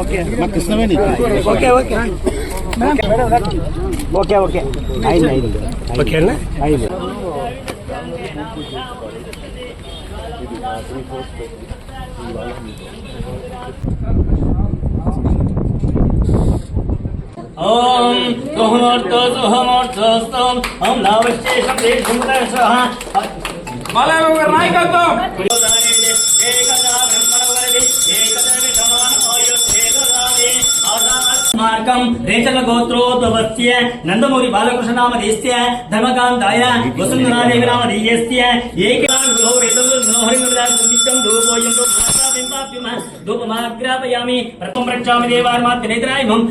Okay okay okay okay అయింది అయింది ఓకేనా అయింది ओम कोहमर्थ सोहमर्थ स्तम हम नावश्चेषम देशम दर्शः బాలయ్య గారి నాయకత్వం మార్గం రేచల గోత్రోద్భవస్య నందమూరి బాలకృష్ణ నామ దేశ్య ధర్మకాంతాయ వసుంధరాదేవి నామ దేయస్య ఏకో నిత్యం ధూపోయం ధూపమాగ్రాపయామి ప్రథమ ప్రక్షామి దేవార్మాత్య నేత్రాయమం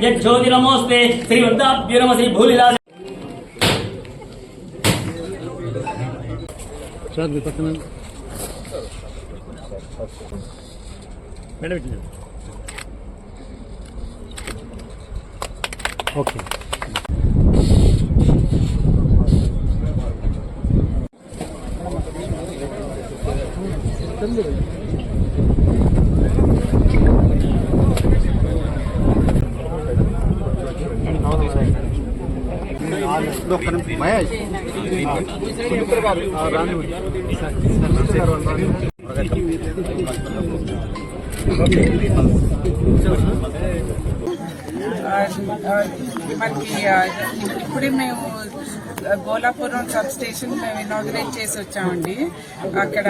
వ్యజ్యోతిరమోస్తే Shri వృద్ధాభ్యురమసి భూలిలాస Radyo takımın... Beni bekliyorum. Okey. Sen de Mahesh మనకి ఇప్పుడే మేము గోలాపురం సబ్ స్టేషన్ మేము ఇనాగ్రేట్ చేసి వచ్చామండి అక్కడ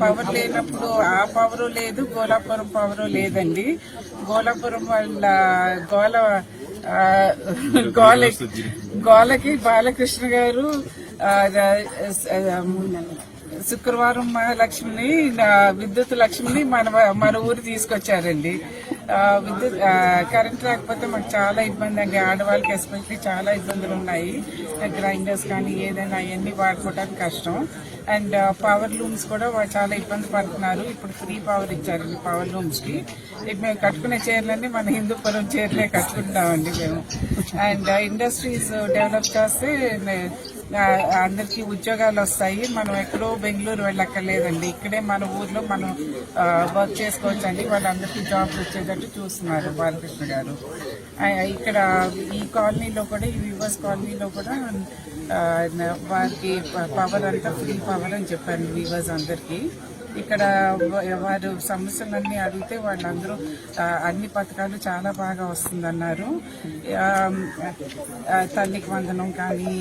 పవర్ లేనప్పుడు ఆ పవరు లేదు గోలాపురం పవరు లేదండి గోలాపురం వాళ్ళ గోల గోలకి బాలకృష్ణ గారు ఆ, శుక్రవారం మహాలక్ష్మిని విద్యుత్ లక్ష్మిని మన మన ఊరు తీసుకొచ్చారండి. విద్యుత్ కరెంట్ రాకపోతే మాకు చాలా ఇబ్బంది అండి ఆడవాళ్ళకి ఎస్పెషల్లీ చాలా ఇబ్బందులు ఉన్నాయి. గ్రైండర్స్ కానీ ఏదైనా అవన్నీ వాడుకోవడానికి కష్టం. అండ్ పవర్ లూమ్స్ కూడా చాలా ఇబ్బంది పడుతున్నారు. ఇప్పుడు ఫ్రీ పవర్ ఇచ్చారండి పవర్ లూమ్స్కి. ఇప్పుడు మేము కట్టుకునే చీరలన్నీ మన హిందూపురం చీరలే కట్టుకుంటామండి మేము. అండ్ ఇండస్ట్రీస్ డెవలప్ చేస్తే అందరికీ ఉద్యోగాలు వస్తాయి. మనం ఎక్కడో బెంగళూరు వెళ్ళక్కర్లేదండి. ఇక్కడే మన ఊర్లో మనం వర్క్ చేసుకోవచ్చండి. వాళ్ళందరికీ జాబ్స్ వచ్చేటట్టు చూస్తున్నారు బాలకృష్ణ గారు. ఇక్కడ ఈ కాలనీలో కూడా ఈ వివర్స్ కాలనీలో కూడా వారికి పవర్ అంతా ఫ్రీ పవర్ అని చెప్పారు వివర్స్ అందరికీ. ఇక్కడ వారు సమస్యలన్నీ అడిగితే వాళ్ళందరూ అన్ని పథకాలు చాలా బాగా వస్తుందన్నారు. తల్లికి వందనం కానీ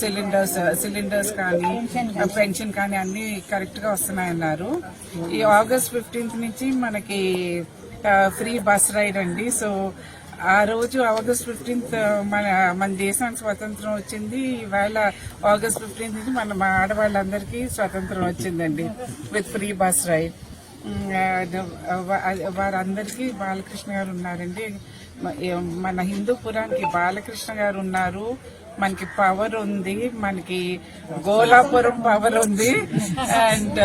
సిలిండర్స్ సిలిండర్స్ కానీ పెన్షన్ కానీ అన్ని కరెక్ట్గా వస్తున్నాయన్నారు. ఈ ఆగస్ట్ ఫిఫ్టీన్త్ నుంచి మనకి ఫ్రీ బస్ రైడ్ అండి. సో ఆ రోజు ఆగస్ట్ ఫిఫ్టీన్త్ మన మన దేశానికి స్వతంత్రం వచ్చింది. ఇవాళ ఆగస్ట్ ఫిఫ్టీన్త్ నుంచి మన మా ఆడవాళ్ళందరికీ స్వతంత్రం వచ్చిందండి విత్ ఫ్రీ బస్ రైడ్. వారందరికీ బాలకృష్ణ గారు ఉన్నారండి. మన హిందూ పురానికి బాలకృష్ణ గారు ఉన్నారు. మనకి పవర్ ఉంది మనకి గోలాపురం పవర్ ఉంది. అండ్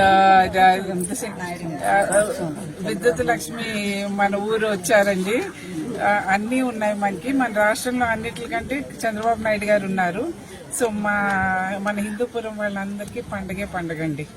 విద్యుత్ లక్ష్మి మన ఊరు వచ్చారండి. అన్నీ ఉన్నాయి మనకి. మన రాష్ట్రంలో అన్నిటికంటే చంద్రబాబు నాయుడు గారు ఉన్నారు. సో మా మన హిందూపురం వాళ్ళందరికీ పండగే పండగండి